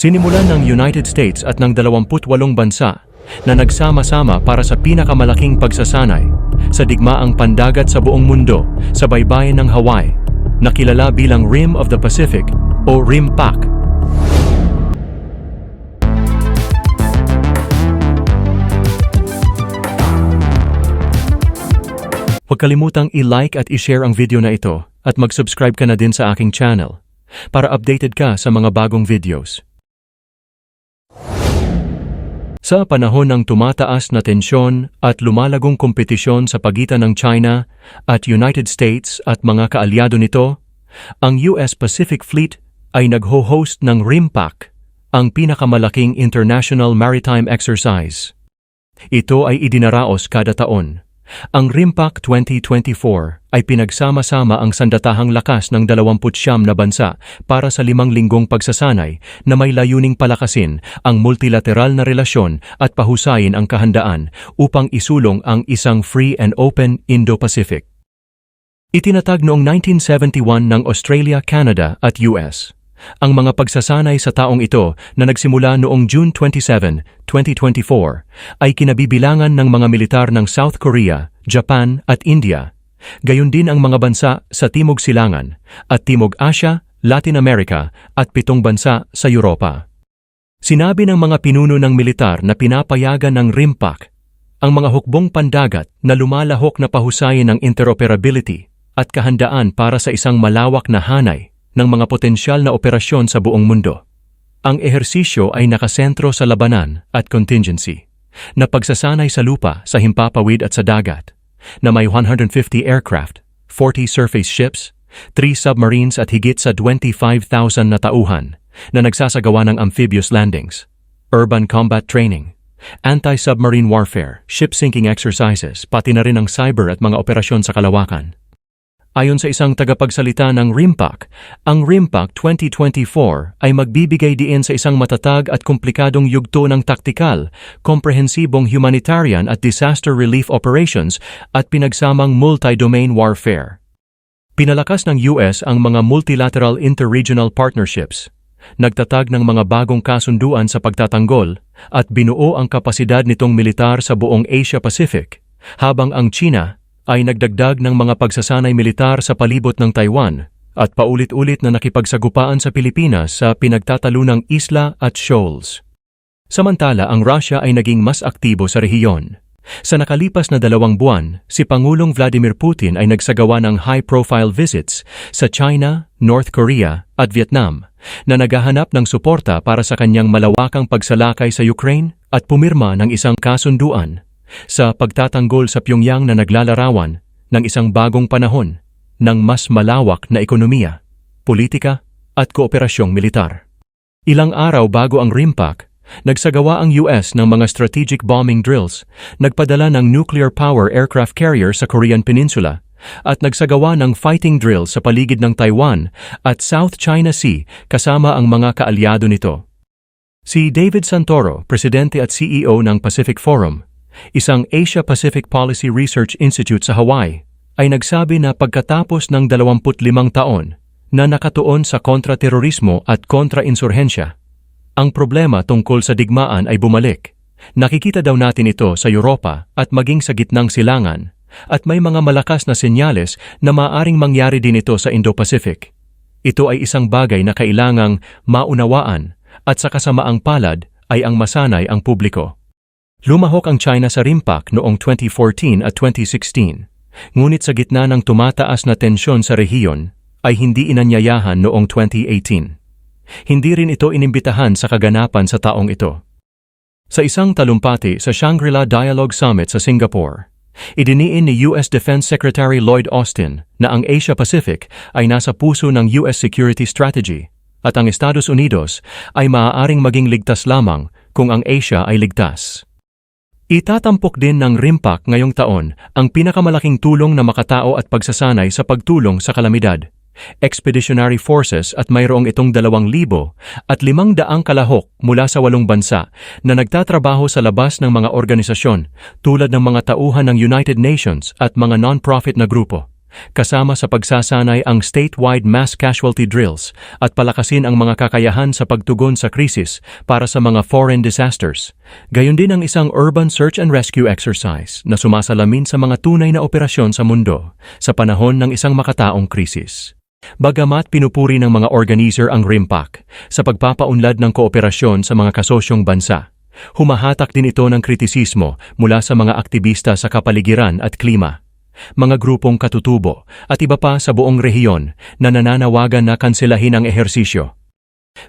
Sinimulan ng United States at ng 28 bansa na nagsama-sama para sa pinakamalaking pagsasanay sa digmaang pandagat sa buong mundo sa baybayin ng Hawaii na kilala bilang Rim of the Pacific o RIMPAC. Huwag kalimutang i-like at i-share ang video na ito at mag-subscribe ka na din sa aking channel para updated ka sa mga bagong videos. Sa panahon ng tumataas na tensyon at lumalagong kompetisyon sa pagitan ng China at United States at mga kaalyado nito, ang US Pacific Fleet ay nagho-host ng RIMPAC, ang pinakamalaking international maritime exercise. Ito ay idinaraos kada taon. Ang RIMPAC 2024 ay pinagsama-sama ang sandatahang lakas ng 29 na bansa para sa limang linggong pagsasanay na may layuning palakasin ang multilateral na relasyon at pahusayin ang kahandaan upang isulong ang isang free and open Indo-Pacific. Itinatag noong 1971 ng Australia, Canada at US. Ang mga pagsasanay sa taong ito na nagsimula noong June 27, 2024 ay kinabibilangan ng mga militar ng South Korea, Japan at India. Gayon din ang mga bansa sa Timog Silangan at Timog Asya, Latin America at pitong bansa sa Europa. Sinabi ng mga pinuno ng militar na pinapayagan ng RIMPAC ang mga hukbong pandagat na lumalahok na pahusayin ng interoperability at kahandaan para sa isang malawak na hanay ng mga potensyal na operasyon sa buong mundo. Ang ehersisyo ay nakasentro sa labanan at contingency, na pagsasanay sa lupa, sa himpapawid at sa dagat, na may 150 aircraft, 40 surface ships, 3 submarines at higit sa 25,000 na tauhan na nagsasagawa ng amphibious landings, urban combat training, anti-submarine warfare, ship sinking exercises, pati na rin ang cyber at mga operasyon sa kalawakan. Ayon sa isang tagapagsalita ng RIMPAC, ang RIMPAC 2024 ay magbibigay diin sa isang matatag at komplikadong yugto ng taktikal, komprehensibong humanitarian at disaster relief operations at pinagsamang multi-domain warfare. Pinalakas ng US ang mga multilateral interregional partnerships, nagtatag ng mga bagong kasunduan sa pagtatanggol at binuo ang kapasidad nitong militar sa buong Asia-Pacific, habang ang China ay nagdagdag ng mga pagsasanay militar sa palibot ng Taiwan at paulit-ulit na nakipagsagupaan sa Pilipinas sa pinagtatalunang isla at shoals. Samantala, ang Russia ay naging mas aktibo sa rehiyon. Sa nakalipas na dalawang buwan, si Pangulong Vladimir Putin ay nagsagawa ng high-profile visits sa China, North Korea at Vietnam na naghahanap ng suporta para sa kanyang malawakang pagsalakay sa Ukraine at pumirma ng isang kasunduan sa pagtatanggol sa Pyongyang na naglalarawan ng isang bagong panahon ng mas malawak na ekonomiya, politika at kooperasyong militar. Ilang araw bago ang RIMPAC, nagsagawa ang US ng mga strategic bombing drills, nagpadala ng nuclear power aircraft carrier sa Korean Peninsula, at nagsagawa ng fighting drills sa paligid ng Taiwan at South China Sea kasama ang mga kaalyado nito. Si David Santoro, presidente at CEO ng Pacific Forum, isang Asia-Pacific Policy Research Institute sa Hawaii, ay nagsabi na pagkatapos ng 25 taon na nakatuon sa kontraterorismo at kontrainsurhensya, ang problema tungkol sa digmaan ay bumalik. Nakikita daw natin ito sa Europa at maging sa gitnang silangan, at may mga malakas na senyales na maaring mangyari din ito sa Indo-Pacific. Ito ay isang bagay na kailangang maunawaan at sa kasamaang palad ay ang masanay ang publiko. Lumahok ang China sa RIMPAC noong 2014 at 2016, ngunit sa gitna ng tumataas na tensyon sa rehiyon, ay hindi inanyayahan noong 2018. Hindi rin ito inimbitahan sa kaganapan sa taong ito. Sa isang talumpati sa Shangri-La Dialogue Summit sa Singapore, idiniin ni US Defense Secretary Lloyd Austin na ang Asia-Pacific ay nasa puso ng US security strategy at ang Estados Unidos ay maaaring maging ligtas lamang kung ang Asia ay ligtas. Itatampok din ng RIMPAC ngayong taon ang pinakamalaking tulong na makatao at pagsasanay sa pagtulong sa kalamidad. Expeditionary Forces at mayroong itong dalawang libo at limang daang kalahok mula sa walong bansa na nagtatrabaho sa labas ng mga organisasyon tulad ng mga tauhan ng United Nations at mga non-profit na grupo kasama sa pagsasanay ang statewide mass casualty drills at palakasin ang mga kakayahan sa pagtugon sa krisis para sa mga foreign disasters. Gayon din ang isang urban search and rescue exercise na sumasalamin sa mga tunay na operasyon sa mundo sa panahon ng isang makataong krisis. Bagamat pinupuri ng mga organizer ang RIMPAC sa pagpapaunlad ng kooperasyon sa mga kasosyong bansa, humahatak din ito ng kritisismo mula sa mga aktivista sa kapaligiran at klima, mga grupong katutubo at iba pa sa buong rehiyon na nananawagan na kanselahin ang ehersisyo.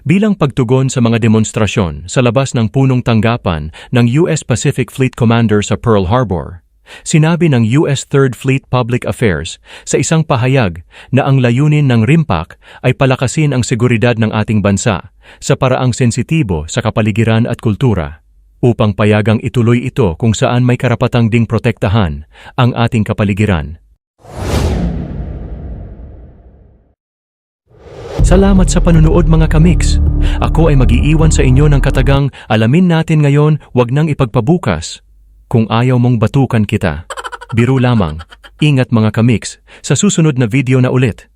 Bilang pagtugon sa mga demonstrasyon sa labas ng punong tanggapan ng US Pacific Fleet Commander sa Pearl Harbor, Sinabi ng US 3rd Fleet Public Affairs sa isang pahayag na ang layunin ng RIMPAC ay palakasin ang seguridad ng ating bansa sa paraang sensitibo sa kapaligiran at kultura upang payagang ituloy ito kung saan may karapatang ding protektahan ang ating kapaligiran. Salamat sa panunood mga kamiks. Ako ay magiiwan sa inyo ng katagang alamin natin ngayon, wag nang ipagpabukas. Kung ayaw mong batukan kita. Biro lamang. Ingat mga kamiks, sa susunod na video na ulit.